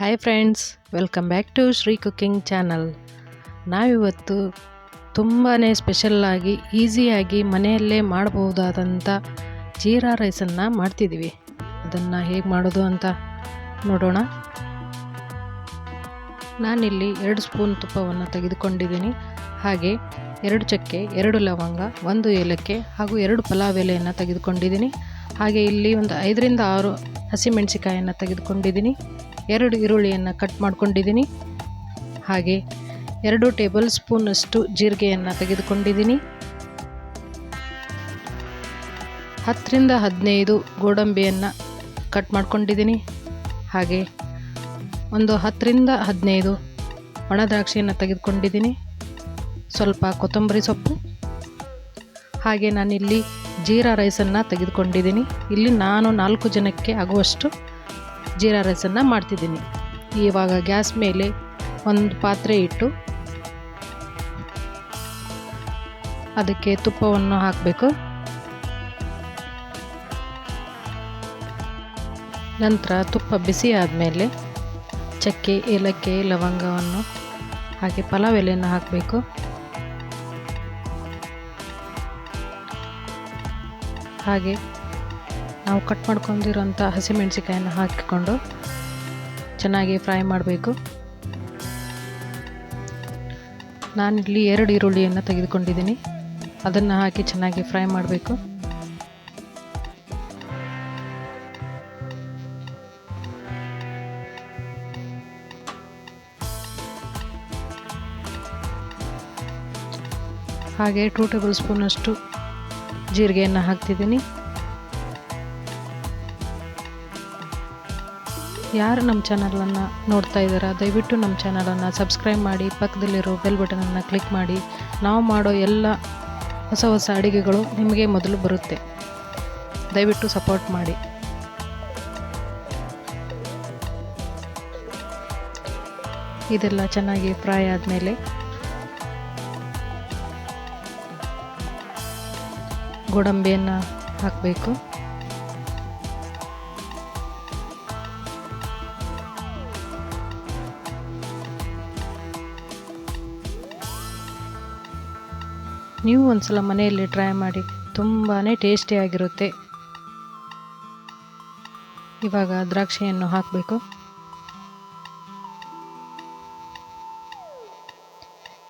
Hi friends welcome back to Shri cooking channel ನಾವಿವತ್ತು ತುಂಬಾ ಸ್ಪೆಷಲ್ಲಾಗಿ ಈಸಿಯಾಗಿ ಮನೆಯಲ್ಲೇ ಮಾಡಬಹುದಾದಂಥ ಜೀರಾ ರೈಸನ್ನು ಮಾಡ್ತಿದ್ದೀವಿ ಅದನ್ನು ಹೇಗೆ ಮಾಡೋದು ಅಂತ ನೋಡೋಣ. ನಾನಿಲ್ಲಿ ಎರಡು ಸ್ಪೂನ್ ತುಪ್ಪವನ್ನು ತೆಗೆದುಕೊಂಡಿದ್ದೀನಿ. ಹಾಗೆ ಎರಡು ಚಕ್ಕೆ, ಎರಡು ಲವಂಗ, ಒಂದು ಏಲಕ್ಕಿ ಹಾಗೂ ಎರಡು ಪಲಾವ್ ಎಲೆಯನ್ನು ತೆಗೆದುಕೊಂಡಿದ್ದೀನಿ. ಹಾಗೆ ಇಲ್ಲಿ ಒಂದು ಐದರಿಂದ ಆರು ಹಸಿಮೆಣಸಿಕಾಯನ್ನು ತೆಗೆದುಕೊಂಡಿದ್ದೀನಿ. ಎರಡು ಈರುಳ್ಳಿಯನ್ನು ಕಟ್ ಮಾಡ್ಕೊಂಡಿದ್ದೀನಿ. ಹಾಗೆ ಎರಡು ಟೇಬಲ್ ಸ್ಪೂನಷ್ಟು ಜೀರಿಗೆಯನ್ನು ತೆಗೆದುಕೊಂಡಿದ್ದೀನಿ. ಹತ್ತರಿಂದ ಹದಿನೈದು ಗೋಡಂಬಿಯನ್ನು ಕಟ್ ಮಾಡ್ಕೊಂಡಿದ್ದೀನಿ. ಹಾಗೆ ಒಂದು ಹತ್ತರಿಂದ ಹದಿನೈದು ಒಣ ದ್ರಾಕ್ಷಿಯನ್ನು ತೆಗೆದುಕೊಂಡಿದ್ದೀನಿ. ಸ್ವಲ್ಪ ಕೊತ್ತಂಬರಿ ಸೊಪ್ಪು. ಹಾಗೆ ನಾನಿಲ್ಲಿ ಜೀರಾ ರೈಸನ್ನು ತೆಗೆದುಕೊಂಡಿದ್ದೀನಿ. ಇಲ್ಲಿ ನಾನು ನಾಲ್ಕು ಜನಕ್ಕೆ ಆಗುವಷ್ಟು ಜೀರಾ ರೈಸನ್ನು ಮಾಡ್ತಿದ್ದೀನಿ. ಇವಾಗ ಗ್ಯಾಸ್ ಮೇಲೆ ಒಂದು ಪಾತ್ರೆ ಇಟ್ಟು ಅದಕ್ಕೆ ತುಪ್ಪವನ್ನು ಹಾಕಬೇಕು. ನಂತರ ತುಪ್ಪ ಬಿಸಿ ಆದಮೇಲೆ ಚಕ್ಕೆ, ಏಲಕ್ಕಿ, ಲವಂಗವನ್ನು ಹಾಗೆ ಪಲಾವ್ ಎಲೆಯನ್ನು ಹಾಕಬೇಕು. ಹಾಗೆ ನಾವು ಕಟ್ ಮಾಡ್ಕೊಂಡಿರೋಂಥ ಹಸಿಮೆಣಸಿಕಾಯನ್ನು ಹಾಕಿಕೊಂಡು ಚೆನ್ನಾಗಿ ಫ್ರೈ ಮಾಡಬೇಕು. ನಾನು ಇಲ್ಲಿ ಎರಡು ಈರುಳ್ಳಿಯನ್ನು ತೆಗೆದುಕೊಂಡಿದ್ದೀನಿ. ಅದನ್ನು ಹಾಕಿ ಚೆನ್ನಾಗಿ ಫ್ರೈ ಮಾಡಬೇಕು. ಹಾಗೆ ಟೂ ಟೇಬಲ್ ಸ್ಪೂನಷ್ಟು ಜೀರಿಗೆಯನ್ನು ಹಾಕ್ತಿದ್ದೀನಿ. ಯಾರು ನಮ್ಮ ಚಾನಲನ್ನು ನೋಡ್ತಾ ಇದ್ದೀರಾ, ದಯವಿಟ್ಟು ನಮ್ಮ ಚಾನಲನ್ನು ಸಬ್ಸ್ಕ್ರೈಬ್ ಮಾಡಿ, ಪಕ್ಕದಲ್ಲಿರೋ ಬೆಲ್ ಬಟನನ್ನು ಕ್ಲಿಕ್ ಮಾಡಿ. ನಾವು ಮಾಡೋ ಎಲ್ಲ ಹೊಸ ಹೊಸ ಅಡುಗೆಗಳು ನಿಮಗೆ ಮೊದಲು ಬರುತ್ತೆ. ದಯವಿಟ್ಟು ಸಪೋರ್ಟ್ ಮಾಡಿ. ಇದೆಲ್ಲ ಚೆನ್ನಾಗಿ ಫ್ರೈ ಆದಮೇಲೆ ಗೋಡಂಬಿಯನ್ನು ಹಾಕಬೇಕು. ನೀವು ಒಂದ್ಸಲ ಮನೆಯಲ್ಲಿ ಟ್ರೈ ಮಾಡಿ ತುಂಬಾ ಟೇಸ್ಟಿಯಾಗಿರುತ್ತೆ ಇವಾಗ ದ್ರಾಕ್ಷಿಯನ್ನು ಹಾಕಬೇಕು.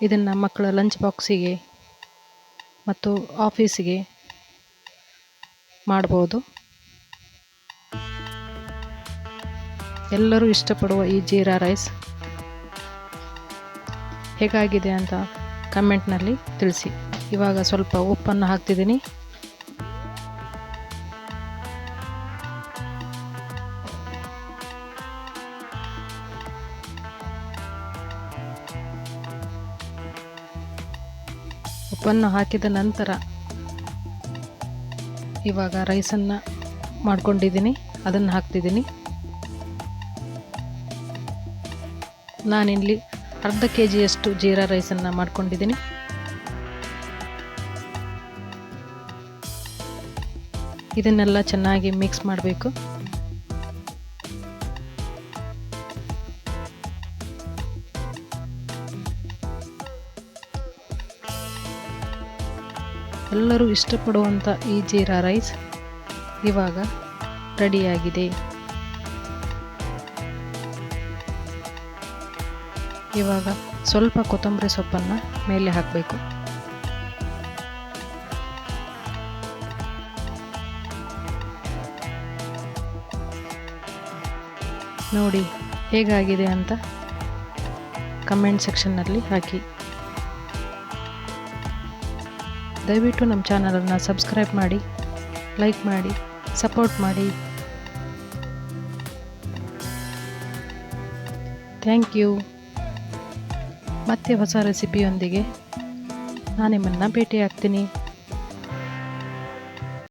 ಇದನ್ನು ಮಕ್ಕಳ ಲಂಚ್ ಬಾಕ್ಸಿಗೆ ಮತ್ತು ಆಫೀಸಿಗೆ ಮಾಡ್ಬೋದು. ಎಲ್ಲರೂ ಇಷ್ಟಪಡುವ ಈ ಜೀರಾ ರೈಸ್ ಹೇಗಾಗಿದೆ ಅಂತ ಕಮೆಂಟ್ನಲ್ಲಿ ತಿಳಿಸಿ. ಇವಾಗ ಸ್ವಲ್ಪ ಉಪ್ಪನ್ನು ಹಾಕ್ತಿದ್ದೀನಿ. ಉಪ್ಪನ್ನು ಹಾಕಿದ ನಂತರ ಇವಾಗ ರೈಸನ್ನು ಮಾಡ್ಕೊಂಡಿದ್ದೀನಿ, ಅದನ್ನು ಹಾಕ್ತಿದ್ದೀನಿ. ನಾನಿಲ್ಲಿ ಅರ್ಧ ಕೆ ಜಿಯಷ್ಟು ಜೀರಾ ರೈಸನ್ನು ಮಾಡ್ಕೊಂಡಿದ್ದೀನಿ. ಇದನ್ನೆಲ್ಲ ಚೆನ್ನಾಗಿ ಮಿಕ್ಸ್ ಮಾಡಬೇಕು. ಎಲ್ಲರೂ ಇಷ್ಟಪಡುವಂಥ ಈ ಜೀರಾ ರೈಸ್ ಇವಾಗ ರೆಡಿಯಾಗಿದೆ. ಇವಾಗ ಸ್ವಲ್ಪ ಕೊತ್ತಂಬರಿ ಸೊಪ್ಪನ್ನು ಮೇಲೆ ಹಾಕಬೇಕು. ನೋಡಿ ಹೇಗಾಗಿದೆ ಅಂತ ಕಮೆಂಟ್ ಸೆಕ್ಷನ್ನಲ್ಲಿ ಹಾಕಿ. ದಯವಿಟ್ಟು ನಮ್ಮ ಚಾನಲನ್ನು ಸಬ್ಸ್ಕ್ರೈಬ್ ಮಾಡಿ ಲೈಕ್ ಮಾಡಿ ಸಪೋರ್ಟ್ ಮಾಡಿ. ಥ್ಯಾಂಕ್ ಯು ಮತ್ತೆ ಹೊಸ ರೆಸಿಪಿಯೊಂದಿಗೆ ನಾನು ನಿಮ್ಮನ್ನು ಭೇಟಿ ಆಗ್ತೀನಿ